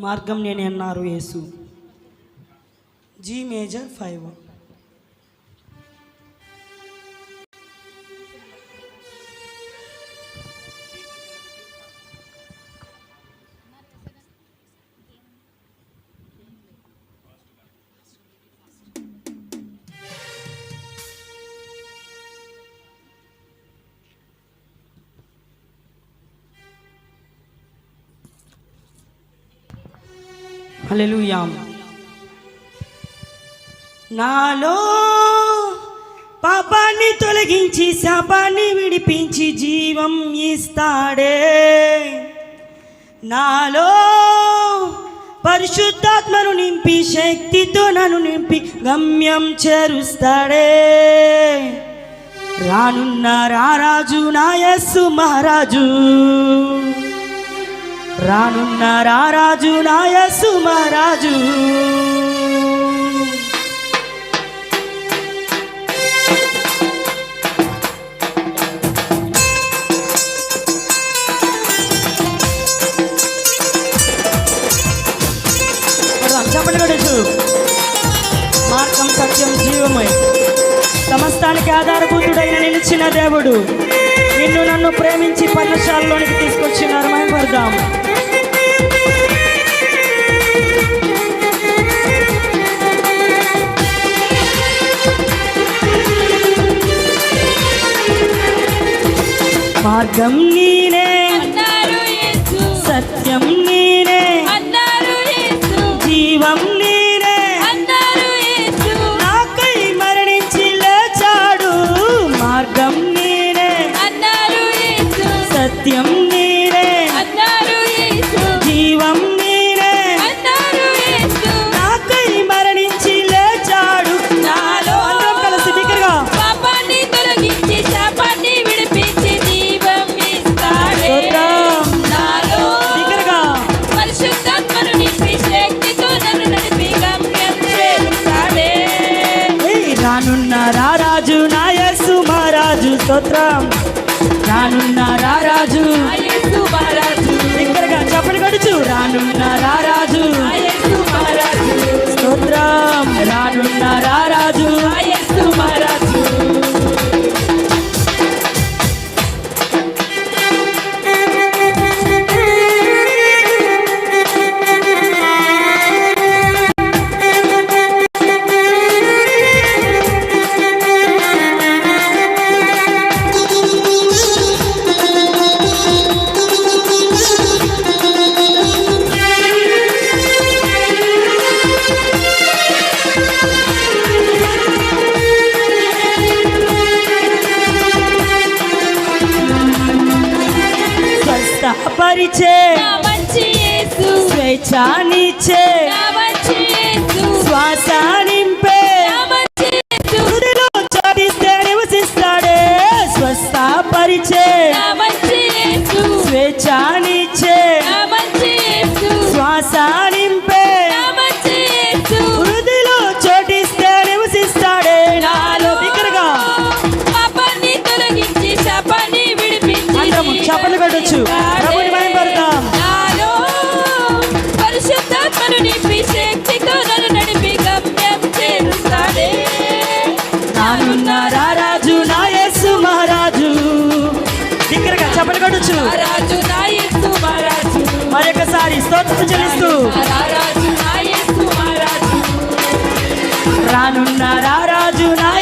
మార్గం నేనే అన్నారు యేసు. G major five hallelujah. నాలో పాపాన్ని తొలగించి శాపాన్ని విడిపించి జీవం ఇస్తాడే. నాలో పరిశుద్ధాత్మను నింపి శక్తితో నన్ను నింపి గమ్యం చేరుస్తాడే. రానున్న రారాజు నాయస్సు మహారాజు. రానున్న రారాజు నాయస్సు మహారాజు చెప్పండి మార్గం సత్యం జీవమై. సమస్తానికి ఆధారభూతుడైన నిలిచిన దేవుడు నిన్ను నన్ను ప్రేమించి పర్ణశాలలోనికి తీసుకొచ్చినారు. మహిమపడదాం. పడదాము నీనే అన్నారు ఏయ్, రానున్న రారాజు నాయసు మహారాజు స్తోత్రం. రానున్న రారాజు ఆ యేసు మహారాజు బిగ్గరగా చెప్పని గడుచు రానున్న రారాజు ఆ యేసు మహారాజు స్తోత్రం. రానున్న స్వస్థపరిచే స్వేచ్ఛానిచ్చే. శ్వాస నానున్న రారాజు నా యేసు మహారాజు. బిగ్గరగా చప్పట్లు కొట్టొచ్చు. రాజు నా యేసు మహారాజు. మరొకసారి స్తోత్రం చెల్లిస్తూ. రాజు నా యేసు మహారాజు. రానున్న రారాజు నా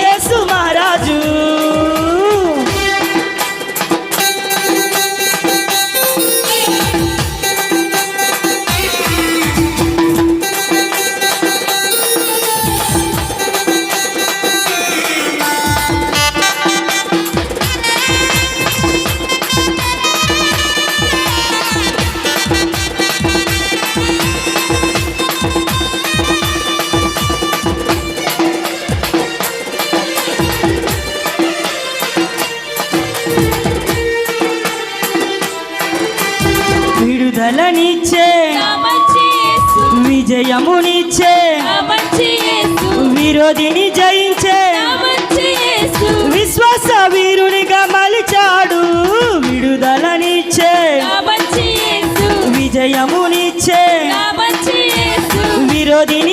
జయమునిచ్చే విరోధిని జయించే. విశ్వాస వీరునిగా మలిచాడు. విడుదలనిచ్చే. విజయమునిచ్చే. విరోధిని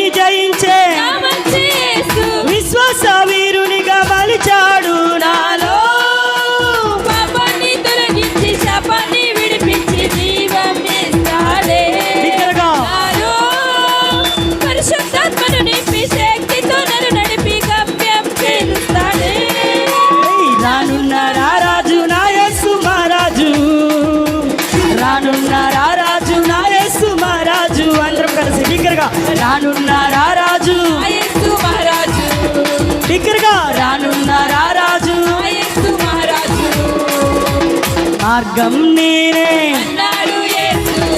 రానున్నారా రాజు మహారాజు. బిగ్గరగా రానున్నారా రాజు మహారాజు. మార్గం నేనే.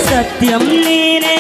సత్యం నేనే.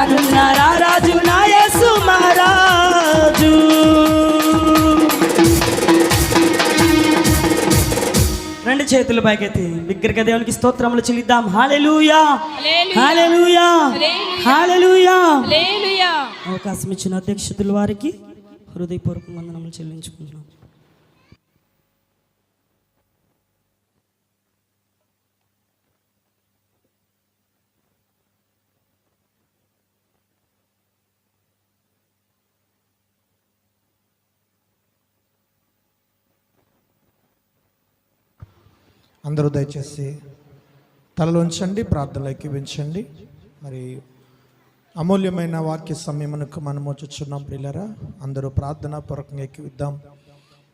రాజున్న రాజు నా యేసు మహారాజు. రెండు చేతులు పైకెత్తి విగ్రహ దేవునికి స్తోత్రములు చెల్లిద్దాం. హాలెలుయా హాలెలుయా హాలెలుయా అవకాశం ఇచ్చిన అధ్యక్షుల వారికి హృదయపూర్వక వందనములు చెల్లించుకుంటున్నాం. అందరూ దయచేసి తలలోంచండి ప్రార్థనలోకి ఎక్కివించండి మరి అమూల్యమైన వాక్య సమయమునకు మనం వచ్చుచున్నాం పిల్లరా అందరూ ప్రార్థన పూర్వకంగా ఎక్కివిద్దాం